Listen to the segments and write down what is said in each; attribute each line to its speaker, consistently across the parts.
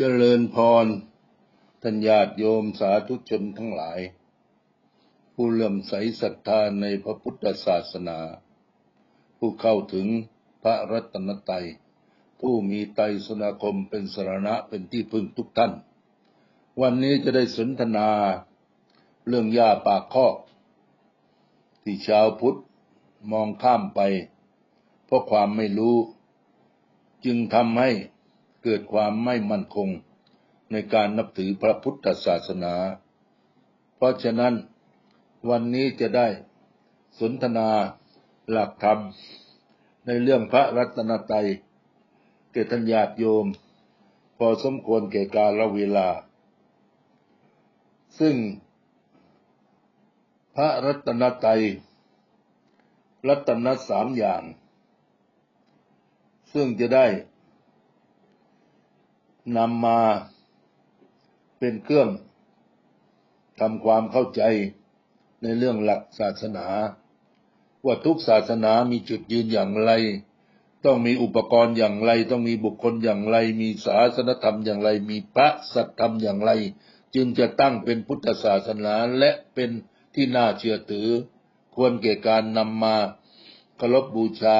Speaker 1: เจริญพรท่านญาติโยมสาธุชนทั้งหลาย ผู้เลื่อมใสศรัทธาในพระพุทธศาสนา ผู้เข้าถึงพระรัตนตรัย ผู้มีไตรสนาคมเป็นสรณะเป็นที่พึ่งทุกท่าน วันนี้จะได้สนทนาเรื่องยาปากคอก ที่ชาวพุทธมองข้ามไป เพราะความไม่รู้ จึงทำให้ เกิดความไม่มั่นคงในการนับถือพระพุทธศาสนา เพราะฉะนั้นวันนี้จะได้สนทนาหลักธรรม ในเรื่องพระรัตนตรัยเกตญาติโยม พอสมควรแก่กาลเวลา ซึ่ง พระรัตนตรัยรัตนสามอย่าง ซึ่งจะได้ นำมาเป็นเครื่องทำความเข้าใจในเรื่องหลักศาสนา ว่าทุกศาสนามีจุดยืนอย่างไร ต้องมีอุปกรณ์อย่างไร ต้องมีบุคคลอย่างไร มีศาสนธรรมอย่างไร มีพระสัทธรรมอย่างไร จึงจะตั้งเป็นพุทธศาสนาและเป็นที่น่าเชื่อถือ ควรแก่การนำมาเคารพบูชา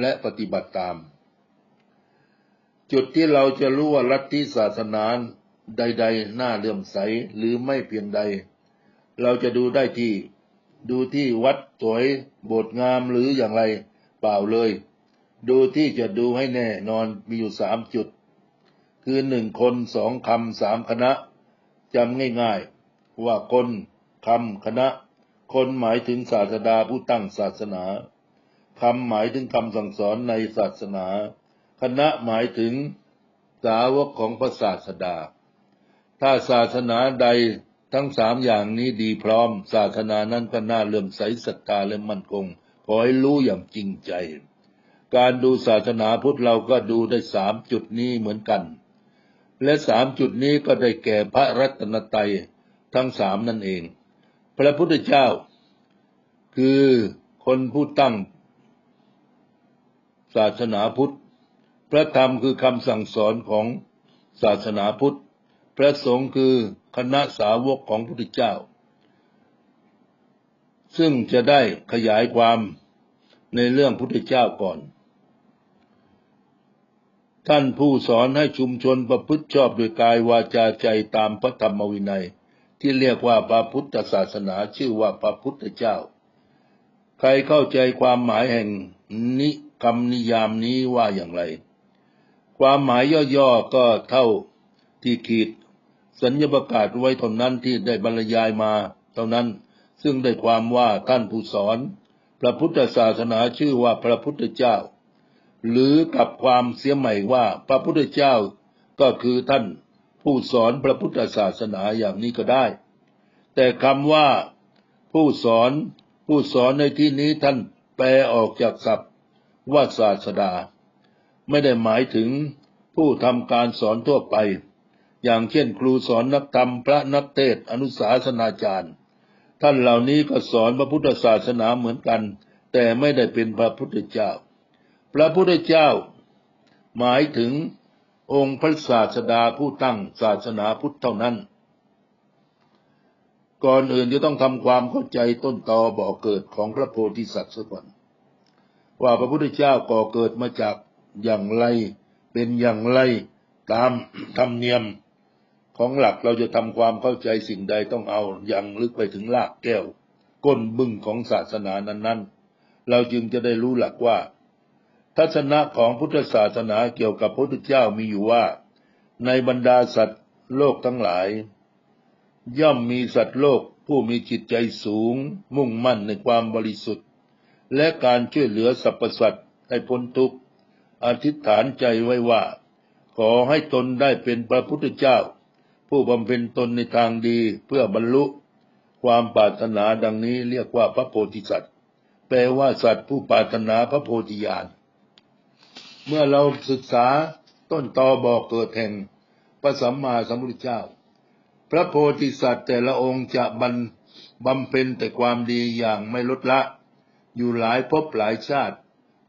Speaker 1: และปฏิบัติตาม จุดที่เราจะรู้ว่าลัทธิศาสนาใด ๆ น่าเลื่อมใสหรือไม่เพียงใด เราจะดูได้ที่ ดูที่วัดสวยโบสถ์งามหรืออย่างไรเปล่าเลย ดูที่จะดูให้แน่นอนมีอยู่สามจุด คือหนึ่งคนสองคำสามคณะจำง่ายๆ ว่าคนคำคณะ คนหมายถึงศาสดาผู้ตั้งศาสนาคำหมายถึงคำสั่งสอนในศาสนา คณะหมายถึงสาวกของพระศาสดา ถ้าศาสนาใดทั้งสามอย่างนี้ดีพร้อม ศาสนานั้นก็น่าเลื่อมใสศรัทธาและมั่นคง ขอให้รู้อย่างจริงใจ การดูศาสนาพุทธเราก็ดูได้สามจุดนี้เหมือนกัน และสามจุดนี้ก็ได้แก่พระรัตนตรัยทั้งสามนั่นเอง พระพุทธเจ้า คือคนผู้ตั้งศาสนาพุทธ พระธรรมคือคำสั่งสอนของศาสนาพุทธ พระสงฆ์คือคณะสาวกของพระพุทธเจ้า ซึ่งจะได้ขยายความในเรื่องพุทธเจ้าก่อน ท่านผู้สอนให้ชุมชนประพฤติชอบโดยกายวาจาใจตามพระธรรมวินัย ที่เรียกว่าพระพุทธศาสนาชื่อว่าพระพุทธเจ้า ใครเข้าใจความหมายแห่งนิคำนิยามนี้ว่าอย่างไร ความหมายย่อๆก็เท่าที่ขีด สัญญประกาศไว้เท่านั้นที่ได้บรรยายมาเท่านั้น ซึ่งได้ความว่าท่านผู้สอน พระพุทธศาสนาชื่อว่าพระพุทธเจ้า หรือกับความเสียใหม่ว่าพระพุทธเจ้าก็คือท่านผู้สอนพระพุทธศาสนาอย่างนี้ก็ได้ แต่คำว่า ผู้สอนผู้สอนในที่นี้ท่านแปลออกจากศัพท์ว่าศาสดา ไม่ได้หมายถึงผู้ทำการสอนทั่วไป อย่างเช่นครูสอนนักธรรมพระนักเทศอนุสาสนาจารย์ ท่านเหล่านี้ก็สอนพระพุทธศาสนาเหมือนกัน แต่ไม่ได้เป็นพระพุทธเจ้า พระพุทธเจ้า หมายถึงองค์พระศาสดาผู้ตั้งศาสนาพุทธเท่านั้น ก่อนอื่นจะต้องทำความเข้าใจต้นตอบ่อเกิดของพระโพธิสัตว์ซะก่อน ว่าพระพุทธเจ้าก่อเกิดมาจาก อย่างไร เป็นอย่างไร ตามธรรมเนียมของหลักเราจะทำความเข้าใจสิ่งใดต้องเอาอย่างลึกไปถึงรากแก้ว ก้นบึ้งของศาสนานั้นๆ เราจึงจะได้รู้หลักว่า ทัศนะของพุทธศาสนาเกี่ยวกับพระพุทธเจ้ามีอยู่ว่า ในบรรดาสัตว์โลกทั้งหลาย ย่อมมีสัตว์โลกผู้มีจิตใจสูง มุ่งมั่นในความบริสุทธิ์ และการช่วยเหลือสรรพสัตว์ให้พ้นทุกข์ อธิษฐานใจไว้ว่า ขอให้ตนได้เป็นพระพุทธเจ้า ผู้บำเพ็ญตนในทางดีเพื่อบรรลุ ความปรารถนาดังนี้เรียกว่าพระโพธิสัตว์แปลว่าสัตว์ผู้ปรารถนาพระโพธิญาณเมื่อเราศึกษาต้นตอบอกเกิดแห่งพระสัมมาสัมพุทธเจ้า พระโพธิสัตว์แต่ละองค์จะบรรบำเพ็ญแต่ความดีอย่างไม่ลดละ อยู่หลายภพหลายชาติ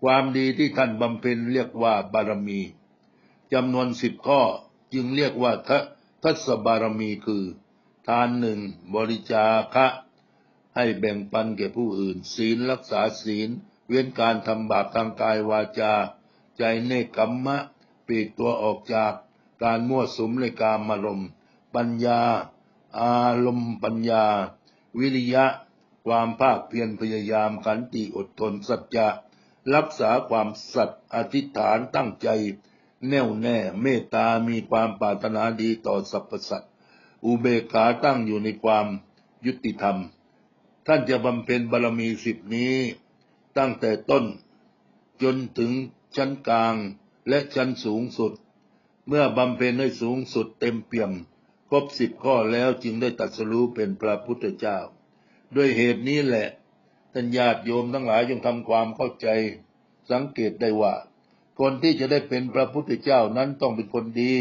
Speaker 1: ความดีที่ท่านบำเพ็ญเรียกว่าบารมีจำนวนสิบข้อจึงเรียกว่าททัศบารมีคือ ทานหนึ่งบริจาคะให้แบ่งปันแก่ผู้อื่น ศีลรักษาศีล เว้นการทำบาปทางกายวาจา ใจเนกกัมมะปีกตัวออกจากการมั่วสุมในกามารมณ์ ปัญญา อารมณ์ปัญญา วิริยะ ความภาคเพียรพยายามขันติอดทนสัจจะ รักษาความสัตย์อธิษฐานตั้งใจ แน่วแน่เมตตามีความปรารถนาดีต่อสรรพสัตว์อุเบกขาตั้งอยู่ในความยุติธรรม ท่านจะบำเพ็ญบารมีสิบนี้ ตั้งแต่ต้น จนถึงชั้นกลางและชั้นสูงสุด เมื่อบำเพ็ญให้สูงสุดเต็มเปี่ยม ครบสิบข้อแล้วจึงได้ตรัสรู้เป็นพระพุทธเจ้า ด้วยเหตุนี้แหละ ท่านญาติโยมทั้งหลายจงทำความเข้าใจสังเกตได้ว่า คนที่จะได้เป็นพระพุทธเจ้านั้นต้องเป็นคนดี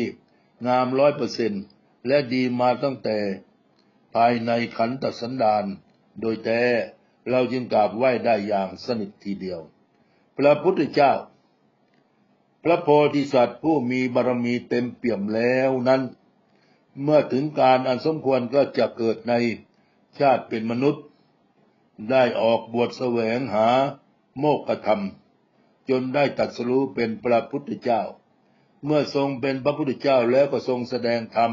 Speaker 1: งามร้อยเปอร์เซนต์และดีมาตั้งแต่ภายในขันตสันดานโดยแต่เราจึงกราบไหว้ได้อย่างสนิททีเดียว พระพุทธเจ้า พระโพธิสัตว์ผู้มีบารมีเต็มเปี่ยมแล้วนั้น เมื่อถึงการอันสมควรก็จะเกิดในชาติเป็นมนุษย์ ได้ออกบวชแสวงหาโมกขธรรม จนได้ตรัสรู้เป็นพระพุทธเจ้า เมื่อทรงเป็นพระพุทธเจ้าแล้วก็ทรงแสดงธรรม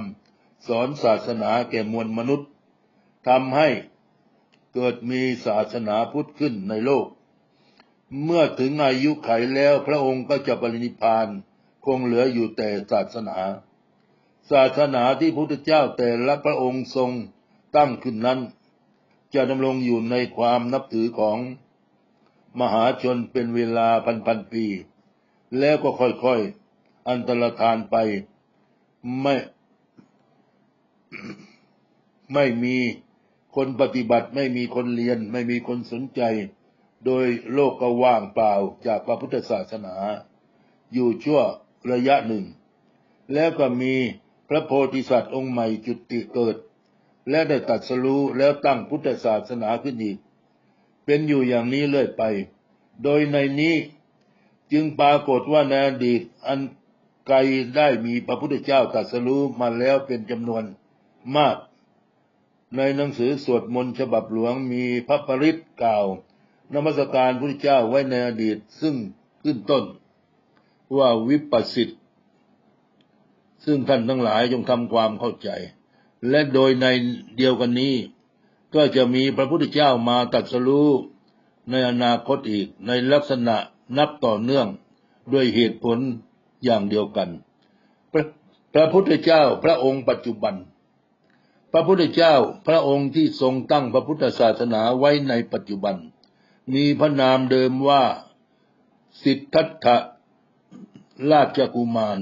Speaker 1: สอนศาสนาแก่มวลมนุษย์ทำให้เกิดมีศาสนาพุทธขึ้นในโลก เมื่อถึงอายุไขแล้วพระองค์ก็จะปรินิพพานคงเหลืออยู่แต่ศาสนา ศาสนาที่พระพุทธเจ้าแต่ละพระองค์ทรงตั้งขึ้นนั้น จะดำรงอยู่ในความนับถือของมหาชนเป็นเวลาพันพันปี แล้วก็ค่อยๆ อันตรธานไปไม่ ไม่มีคนปฏิบัติไม่มีคนเรียน ไม่มีคนสนใจ โดยโลกก็ว่างเปล่าจากพระพุทธศาสนา อยู่ชั่วระยะหนึ่ง แล้วก็มีพระโพธิสัตว์องค์ใหม่จุติเกิด และได้ตัดสรู้แล้วตั้งพุทธศาสนาขึ้นอีก เป็นอยู่อย่างนี้เรื่อยไป โดยในนี้จึงปรากฏว่าในอดีตอันไกลได้มีพระพุทธเจ้าตรัสรู้มาแล้วเป็นจำนวนมาก ในหนังสือสวดมนต์ฉบับหลวงมีพระปริตกล่าวนมัสการพระพุทธเจ้าไว้ในอดีตซึ่งขึ้นต้น ว่าวิปัสสิตซึ่งท่านทั้งหลายจงทำความเข้าใจ และโดยในเดียวกันนี้ ก็จะมีพระพุทธเจ้ามาตรัสรู้ในอนาคตอีกในลักษณะนับต่อเนื่องด้วยเหตุผลอย่างเดียวกันพระพระพุทธเจ้าพระองค์ปัจจุบัน พระพุทธเจ้าพระองค์ที่ทรงตั้งพระพุทธศาสนาไว้ในปัจจุบัน มีพระนามเดิมว่าสิทธัตถะราชกุมาร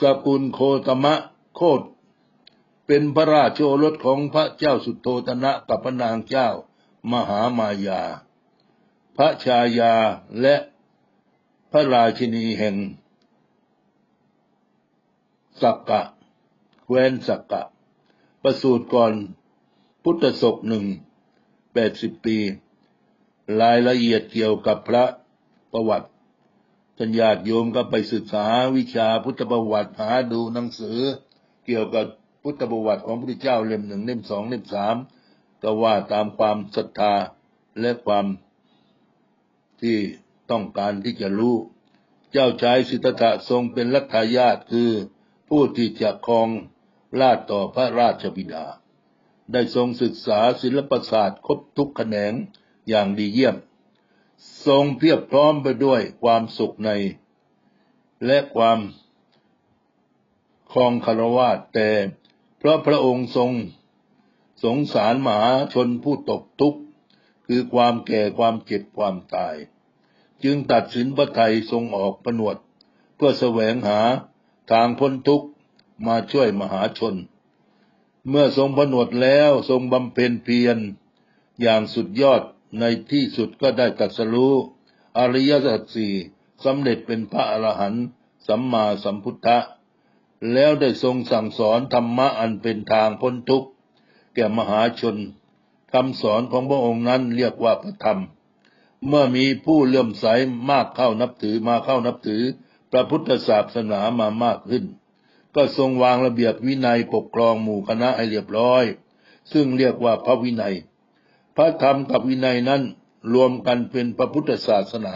Speaker 1: สกุลโคตมะโคต เป็นพระราชโอรสของพระเจ้าสุโธทนะกับพระนางเจ้ามหามายา พระชายาและพระราชินีแห่ง สักกะแคว้นสักกะ ประสูติก่อนพุทธศกหนึ่งแปดสิบปี รายละเอียดเกี่ยวกับพระประวัติท่านญาติโยมก็ไปศึกษาวิชาพุทธประวัติหาดูหนังสือเกี่ยวกับ พุทธประวัติของพระพุทธเจ้าเล่มหนึ่งเล่มสองเล่มสามก็ว่าตามความศรัทธาและความที่ต้องการที่จะรู้ เจ้าชายสิทธัตถะทรงเป็นรัฐายาตคือผู้ที่จะครองราชต่อพระราชบิดา ได้ทรงศึกษาศิลปศาสตร์ครบทุกแขนงอย่างดีเยี่ยม ทรงเพียบพร้อมไปด้วยความสุขใน และความครองคารวะแต่ เพราะพระองค์ทรง สงสารมหาชนผู้ตกทุกข์ คือความแก่ความเจ็บความตาย จึงตัดสินพระไทยทรงออกประนวด เพื่อแสวงหาทางพ้นทุกข์มาช่วยมหาชน เมื่อทรงผนวดแล้วทรงบำเพ็ญเพียร อย่างสุดยอดในที่สุดก็ได้ตรัสรู้อริยสัจสี่สำเร็จเป็นพระอรหันต์สัมมาสัมพุทธะ แล้วได้ทรงสั่งสอนธรรมะอันเป็นทางพ้นทุกข์ แก่มหาชนคำสอนของพระองค์นั้นเรียกว่าพระธรรม เมื่อมีผู้เลื่อมใสมากเข้านับถือมาเข้านับถือ พระพุทธศาสนามามากขึ้น ก็ทรงวางระเบียบวินัยปกครองหมู่คณะให้เรียบร้อย ซึ่งเรียกว่าพระวินัย พระธรรมกับวินัยนั้นรวมกันเป็นพระพุทธศาสนา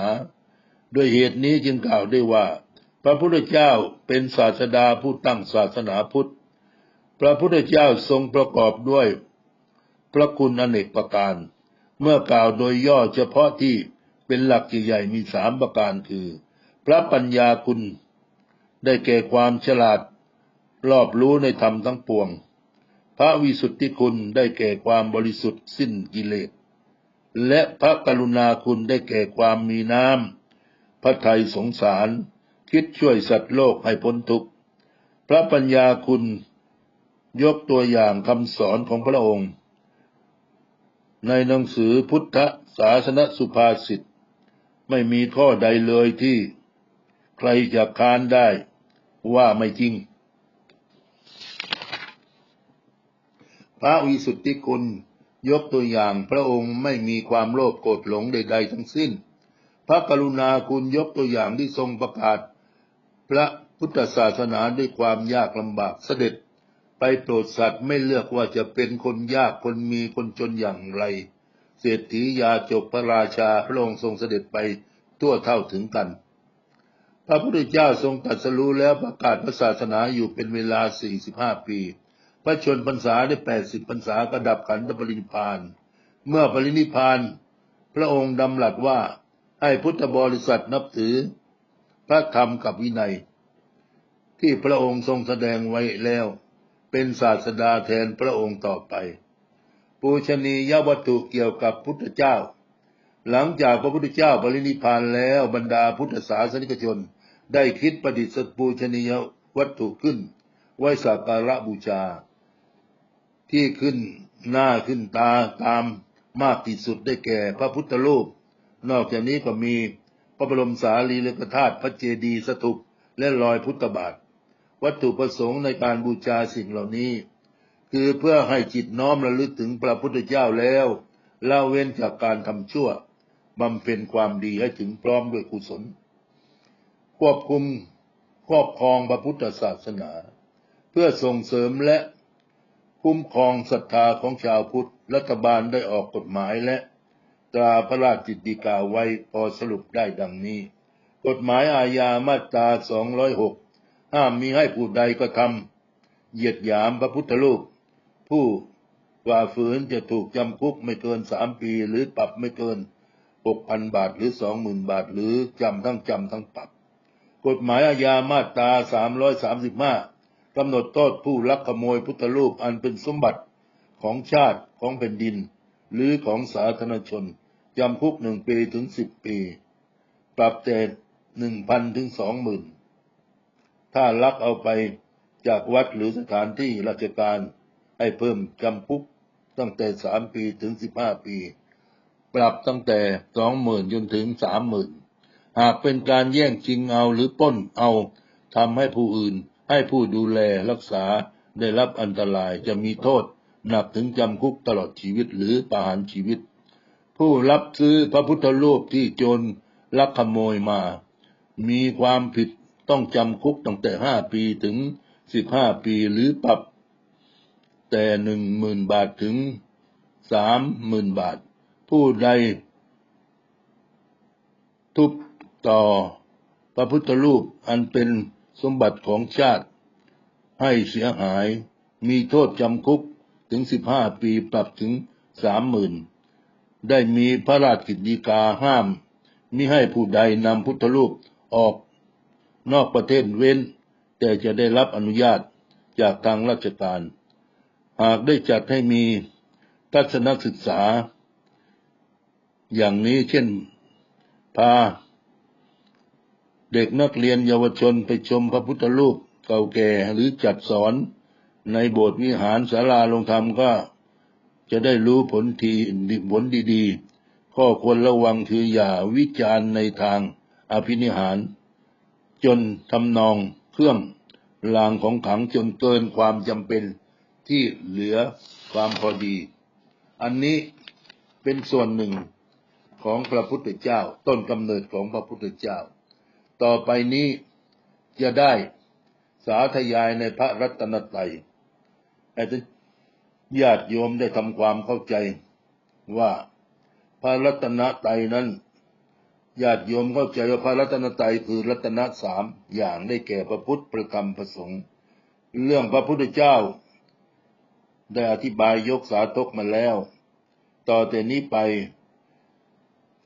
Speaker 1: ด้วยเหตุนี้จึงกล่าวได้ว่า พระพุทธเจ้าเป็นศาสดาผู้ตั้งศาสนาพุทธ พระพุทธเจ้าทรงประกอบด้วยพระคุณอเนกประการ เมื่อกล่าวโดยย่อเฉพาะที่เป็นหลักใหญ่ๆมีสามประการคือ พระปัญญาคุณ ได้แก่ความฉลาด รอบรู้ในธรรมทั้งปวง พระวิสุทธิคุณได้แก่ความบริสุทธิ์สิ้นกิเลส และพระกรุณาคุณได้แก่ความมีน้ำพระไทยสงสาร คิดช่วยสัตว์โลกให้พ้นทุกข์ พระปัญญาคุณยกตัวอย่างคำสอนของพระองค์ ในหนังสือพุทธศาสนสุภาษิตไม่มีข้อใดเลยที่ใครจะค้านได้ว่าไม่จริง พระวิสุทธิคุณยกตัวอย่างพระองค์ไม่มีความโลภโกรธหลงใด ๆ ทั้งสิ้น พระกรุณาคุณยกตัวอย่างที่ทรงประกาศ พระพุทธศาสนาด้วยความยากลำบากเสด็จไปโปรดสัตว์ไม่เลือกว่าจะเป็นคนยากคนมีคนจนอย่างไร เศรษฐียาจกพระราชาพระองค์ทรงเสด็จไปทั่วเท่าถึงกัน พระพุทธเจ้าทรงตรัสรู้แล้วประกาศพระศาสนาอยู่เป็นเวลา 45 ปี พระชนพรรษาได้ 80 พรรษากระดับขันธปรินิพาน เมื่อปรินิพพาน พระองค์ดำรัสว่าให้พุทธบริษัทนับถือ พระธรรมกับวินัย ที่พระองค์ทรงแสดงไว้แล้ว เป็นศาสดาแทนพระองค์ต่อไป ปูชนียวัตถุเกี่ยวกับพุทธเจ้า หลังจากพระพุทธเจ้าปรินิพานแล้วบรรดาพุทธศาสนิกชน ได้คิดประดิษฐ์ปูชนียวัตถุขึ้น ไว้สักการะบูชา ที่ขึ้นหน้าขึ้นตาตามมากที่สุดได้แก่พระพุทธรูป นอกจากนี้ก็มี พระบรมสารีริกธาตุพระเจดีย์สถูปและรอยพุทธบาท วัตถุประสงค์ในการบูชาสิ่งเหล่านี้ คือเพื่อให้จิตน้อมระลึกถึงพระพุทธเจ้าแล้วละเว้นจากการทำชั่วบำเพ็ญความดีให้ถึงพร้อมด้วยกุศล ควบคุมครอบครองพระพุทธศาสนา เพื่อส่งเสริมและคุ้มครองศรัทธาของชาวพุทธรัฐบาลได้ออกกฎหมายและ ตราพระราชกิจกาไว้พอสรุปได้ดังนี้ กฎหมายอาญามาตรา 206 ห้ามมีให้ผู้ใดกระทำเหยียดหยามพระพุทธรูปผู้ฝ่าฝืนจะถูกจำคุกไม่เกินสามปี หรือปรับไม่เกินหกพันบาทหรือสองหมื่นบาท หรือจำทั้งจำทั้งปรับ กฎหมายอาญามาตราสามร้อยสามสิบห้ากำหนดโทษผู้ลักขโมยพุทธรูปอันเป็นสมบัติของชาติของแผ่นดิน หรือของสาธารณชน จำคุกหนึ่งปีถึงสิบปี ปรับแต่หนึ่งพันถึงสองหมื่นถ้าลักเอาไปจากวัดหรือสถานที่ราชการให้เพิ่มจำคุกตั้งแต่สามปีถึงสิบห้าปี ปรับตั้งแต่สองหมื่นจนถึงสามหมื่นหากเป็นการแย่งชิงเอาหรือป้นเอาทำให้ผู้อื่นให้ผู้ดูแลรักษาได้รับอันตรายจะมีโทษหนักถึงจำคุกตลอดชีวิตหรือประหารชีวิต ผู้รับซื้อพระพุทธรูปที่โจรลักขโมยมา มีความผิดต้องจำคุกตั้งแต่ห้าปีถึงสิบห้าปีหรือปรับ แต่หนึ่งหมื่นบาทถึงสามหมื่นบาท ผู้ใด ทุบต่อพระพุทธรูปอันเป็นสมบัติของชาติ ให้เสียหายมีโทษจำคุกถึงสิบห้าปีปรับถึงสามหมื่น ได้มีพระราชกิจฎีกาห้ามมิให้ผู้ใดนำพุทธรูปออกนอกประเทศเว้น แต่จะได้รับอนุญาตจากทางราชการ หากได้จัดให้มีทัศนศึกษา อย่างนี้เช่น พา เด็กนักเรียนเยาวชนไปชมพระพุทธรูปเก่าแก่หรือจัดสอนในโบสถ์วิหารศาลาลงธรรมก็ จะได้รู้ผลทีผลดีๆ ข้อควรระวังคืออย่าวิจารณ์ในทางอภินิหาร จนทำนองเครื่องลางของขังจนเกินความจำเป็นที่เหลือความพอดี อันนี้เป็นส่วนหนึ่งของพระพุทธเจ้า ต้นกำเนิดของพระพุทธเจ้า ต่อไปนี้จะได้สาธยายในพระรัตนตรัยให้ท่าน ญาติโยมได้ทำความเข้าใจว่าพระรัตนตรัยนั้นญาติโยมเข้าใจว่าพระรัตนตรัยคือรัตนสามอย่างได้แก่พระพุทธประธรรมประสงค์เรื่องพระพุทธเจ้า ได้อธิบายยกสาธกมาแล้ว ต่อแต่นี้ไป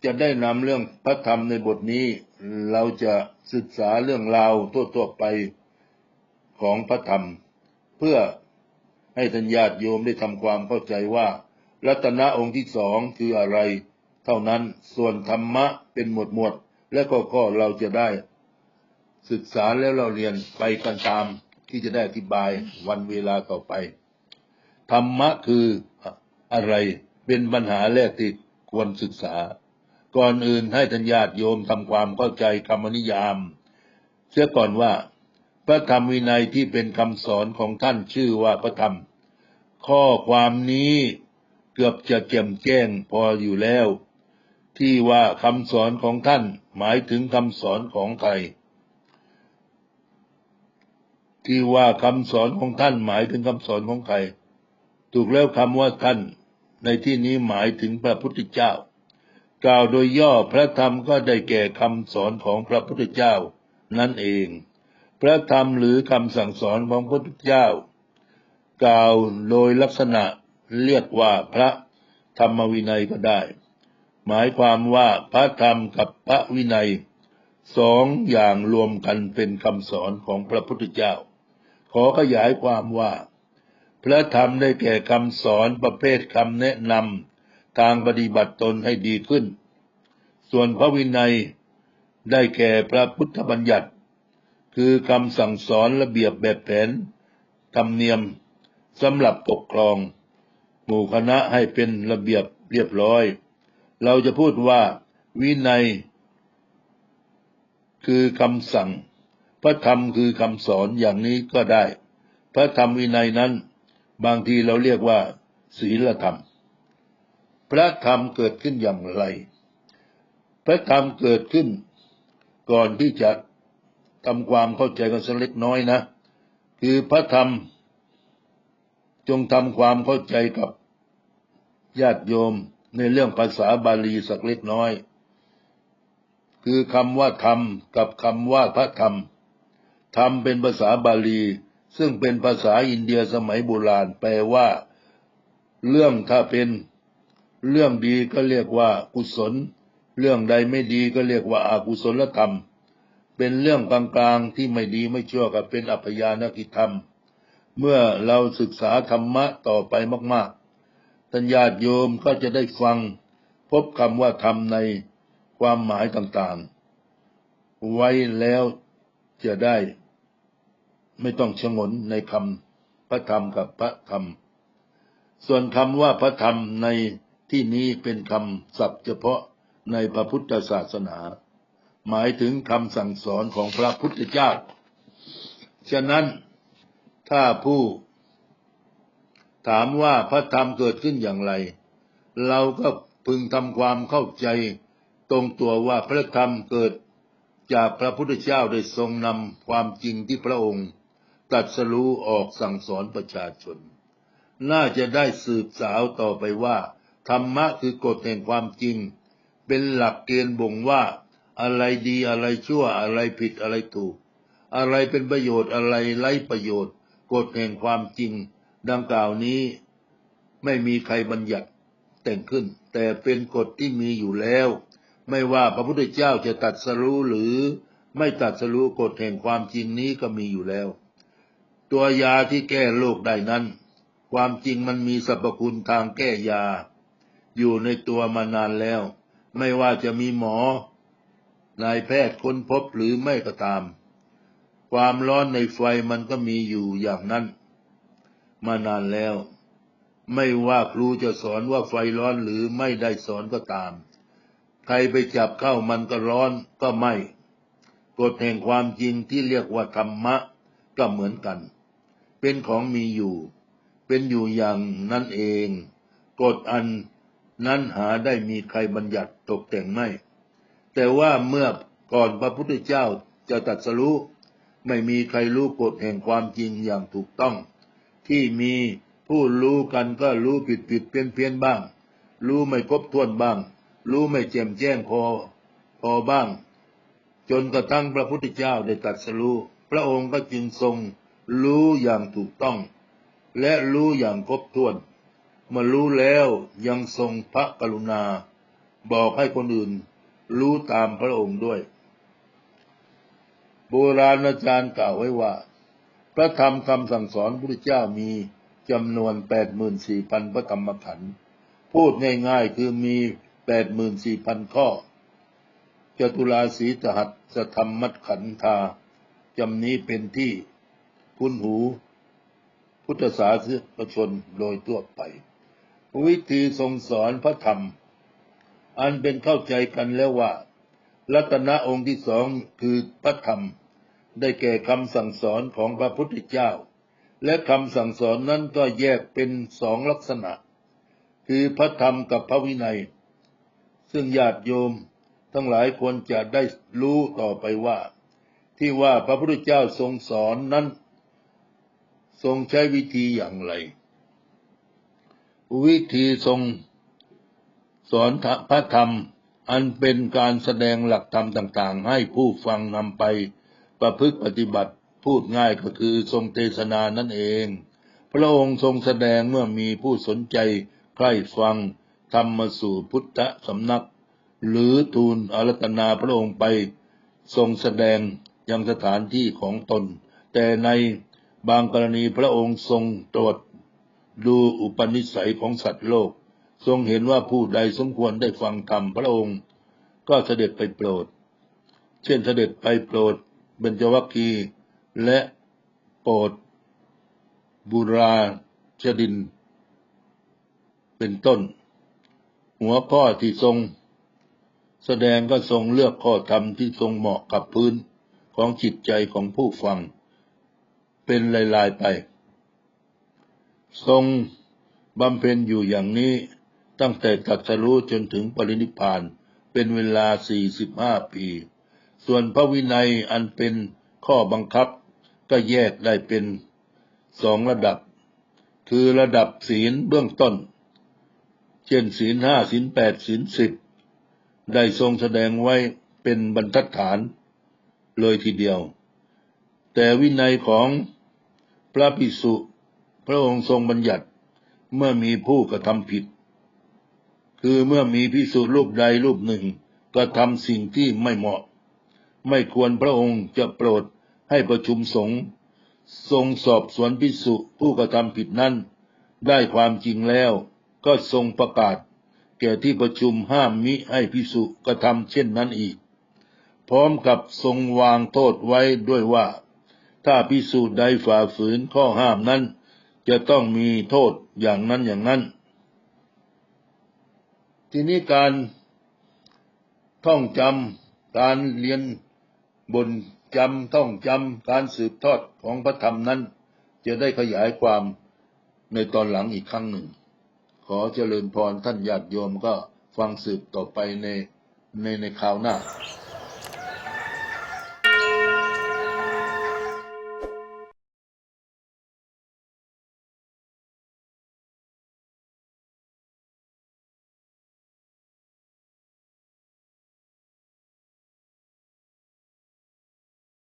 Speaker 1: จะได้นำเรื่องพระธรรมในบทนี้ เราจะศึกษาเรื่องราวทั่วๆไปของพระธรรม เพื่อ ให้ทัญญาติโยมได้ทำความเข้าใจว่า รัตนะองค์ที่สองคืออะไร เท่านั้นส่วนธรรมะเป็นหมวดหมวด และก็ก็เราจะได้ ศึกษาแล้วเราเรียนไปกันตามที่จะได้อธิบายวันเวลาต่อไป ธรรมะคืออะไรเป็นปัญหาแรกที่ควรศึกษา ก่อนอื่นให้ทัญญาติโยมทำความเข้าใจคำนิยาม เสียก่อนว่า ระธรรมวินัยที่เป็นคำสอนของท่านชื่อว่าพระธรรม ข้อความนี้เกือบจะแจ่มแจ้งพออยู่แล้ว ที่ว่าคำสอนของท่านหมายถึงคำสอนของใครที่ว่าคำสอนของท่านหมายถึงคำสอนของใคร ถูกแล้วคำว่าท่าน ในที่นี้หมายถึงพระพุทธเจ้า กล่าวโดยย่อพระธรรมก็ได้แก่คำสอนของพระพุทธเจ้านั่นเอง พระธรรมหรือคำสั่งสอนของพระพุทธเจ้า กล่าวโดยลักษณะเรียกว่าพระธรรมวินัยก็ได้ หมายความว่าพระธรรมกับพระวินัยสองอย่างรวมกันเป็นคำสอนของพระพุทธเจ้า ขอขยายความว่า พระธรรมได้แก่คำสอนประเภทคำแนะนำทางปฏิบัติตนให้ดีขึ้น ส่วนพระวินัยได้แก่พระพุทธบัญญัติ คือคำสั่งสอนระเบียบแบบแผนธรรมเนียมสำหรับปกครอง หมู่คณะให้เป็นระเบียบเรียบร้อย เราจะพูดว่าวินัย คือคำสั่ง พระธรรมคือคำสอนอย่างนี้ก็ได้ พระธรรมวินัยนั้น บางทีเราเรียกว่า ศีลธรรม พระธรรมเกิดขึ้นอย่างไร พระธรรมเกิดขึ้น ก่อนที่จะ ทำความเข้าใจกันสักเล็กน้อยนะ คือพระธรรม จงทำความเข้าใจกับญาติโยมในเรื่องภาษาบาลีสักเล็กน้อย คือคำว่าธรรมกับคำว่าพระธรรมธรรมเป็นภาษาบาลี ซึ่งเป็นภาษาอินเดียสมัยโบราณแปลว่า เรื่องถ้าเป็น เรื่องดีก็เรียกว่ากุศล เรื่องใดไม่ดีก็เรียกว่าอากุศลธรรม เป็นเรื่องกลางๆที่ไม่ดีไม่ชั่วกับเป็นอัพยานกิจธรรม เมื่อเราศึกษาธรรมะต่อไปมากๆทัญญาติโยมก็จะได้ฟังพบคำว่าธรรมในความหมายต่างๆ ไว้แล้วจะได้ ไม่ต้องชงนในคำพระธรรมกับพระธรรม ส่วนคำว่าพระธรรมในที่นี้เป็นคำศัพท์เฉพาะในพระพุทธศาสนา หมายถึงคำสั่งสอนของพระพุทธเจ้า ฉะนั้นถ้าผู้ถามว่าพระธรรมเกิดขึ้นอย่างไร เราก็พึงทำความเข้าใจตรงตัวว่าพระธรรมเกิดจากพระพุทธเจ้าได้ทรงนำความจริงที่พระองค์ตรัดสรู้ออกสั่งสอนประชาชน น่าจะได้สืบสาวต่อไปว่า ธรรมะคือกฎแห่งความจริง เป็นหลักเกณฑ์บ่งว่า อะไรดีอะไรชั่วอะไรผิดอะไรถูก อะไรเป็นประโยชน์อะไรไร้ประโยชน์กฎแห่งความจริง ดังกล่าวนี้ไม่มีใครบัญญัติแต่งขึ้น แต่เป็นกฎที่มีอยู่แล้ว ไม่ว่าพระพุทธเจ้าจะตัดสรู้หรือไม่ตัดสรู้กฎแห่งความจริงนี้ก็มีอยู่แล้ว ตัวยาที่แก้โรคได้นั้น ความจริงมันมีสรรพคุณทางแก้ยา อยู่ในตัวมานานแล้ว ไม่ว่าจะมีหมอ นายแพทย์ค้นพบหรือไม่ก็ตาม ความร้อนในไฟมันก็มีอยู่อย่างนั้น มานานแล้ว ไม่ว่าครูจะสอนว่าไฟร้อนหรือไม่ได้สอนก็ตาม ใครไปจับเข้ามันก็ร้อนก็ไหม่กฎแห่งความจริงที่เรียกว่าธรรมะก็เหมือนกัน เป็นของมีอยู่ เป็นอยู่อย่างนั้นเอง กฎอันนั้นหาได้มีใครบัญญัติตกแต่งไม่ แต่ว่าเมื่อก่อนพระพุทธเจ้าจะตัดสรู้ไม่มีใครรู้กฎแห่งความจริงอย่างถูกต้อง ที่มีผู้รู้กันก็รู้ผิดผิดเพี้ยนเพียนบ้าง รู้ไม่ครบถ้วนบ้าง รู้ไม่แจ่มแจ้งพอพอบ้าง จนกระทั่งพระพุทธเจ้าได้ตรัสรู้พระองค์ก็จึงทรงรู้อย่างถูกต้อง และรู้อย่างครบถ้วนเมื่อรู้แล้วยังทรงพระกรุณา บอกให้คนอื่น รู้ตามพระองค์ด้วย โบราณอาจารย์กล่าวไว้ว่า พระธรรมคำสั่งสอนพระเจ้ามีจำนวน 84,000 พระธรรมขันธ์พูดง่ายๆคือมี 84,000 ข้อ จตุราสีสหัสธรรมมัดขันธาจำนี้เป็นที่คุ้นหู พุทธศาสนิกชนโดยทั่วไป วิธีทรงสอนพระธรรม อันเป็นเข้าใจกันแล้วว่า รัตนะองค์ที่สองคือพระธรรม ได้แก่คำสั่งสอนของพระพุทธเจ้า และคำสั่งสอนนั้นก็แยกเป็นสองลักษณะ คือพระธรรมกับพระวินัย ซึ่งญาติโยมทั้งหลายควรจะได้รู้ต่อไปว่า ที่ว่าพระพุทธเจ้าทรงสอนนั้น ทรงใช้วิธีอย่างไร วิธีทรง สอนพระธรรมอันเป็นการแสดงหลักธรรมต่าง ๆ ให้ผู้ฟังนำไปประพฤติปฏิบัติพูดง่ายก็คือทรงเทศนานั่นเอง พระองค์ทรงแสดงเมื่อมีผู้สนใจใคร่ฟังธรรมาสู่พุทธสำนัก หรือทูลอารัตนาพระองค์ไป ทรงแสดงยังสถานที่ของตน แต่ในบางกรณีพระองค์ทรงตรวจดูอุปนิสัยของสัตว์โลก ทรงเห็นว่าผู้ใดสมควรได้ฟังธรรมพระองค์ ก็เสด็จไปโปรด เช่นเสด็จไปโปรดเบญจวัคคีและโปรดบุราชดิน เป็นต้น หัวข้อที่ทรง แสดงก็ทรงเลือกข้อธรรมที่ทรงเหมาะกับพื้นของจิตใจของผู้ฟัง เป็นลายๆไป ทรงบำเพ็ญอยู่อย่างนี้ ตั้งแต่ตรัสรู้จนถึงปรินิพพาน เป็นเวลา 45 ปี ส่วนพระวินัยอันเป็นข้อบังคับก็แยกได้เป็นสองระดับ คือระดับศีลเบื้องต้น เช่นศีลห้าศีลแปดศีลสิบได้ทรงแสดงไว้เป็นบรรทัดฐานเลยทีเดียว แต่วินัยของพระภิกษุ พระองค์ทรงบัญญัติเมื่อมีผู้กระทำผิด คือเมื่อมีพิสุรูปใดรูปหนึ่งกระทำสิ่งที่ไม่เหมาะ ไม่ควรพระองค์จะโปรดให้ประชุมสงฆ์ทรงสอบสวนพิสุผู้กระทำผิดนั้น ได้ความจริงแล้วก็ทรงประกาศ แก่ที่ประชุมห้ามมิให้พิสุกระทำเช่นนั้นอีก พร้อมกับทรงวางโทษไว้ด้วยว่า ถ้าพิสูจน์ใดฝ่าฝืนข้อห้ามนั้น จะต้องมีโทษอย่างนั้นอย่างนั้น ทีนี้การท่องจำการเรียนบนจำท่องจำการสืบทอดของพระธรรมนั้น จะได้ขยายความในตอนหลังอีกครั้งหนึ่ง ขอเจริญพรท่านญาติโยมก็ฟังสืบต่อไปในในในคราวหน้า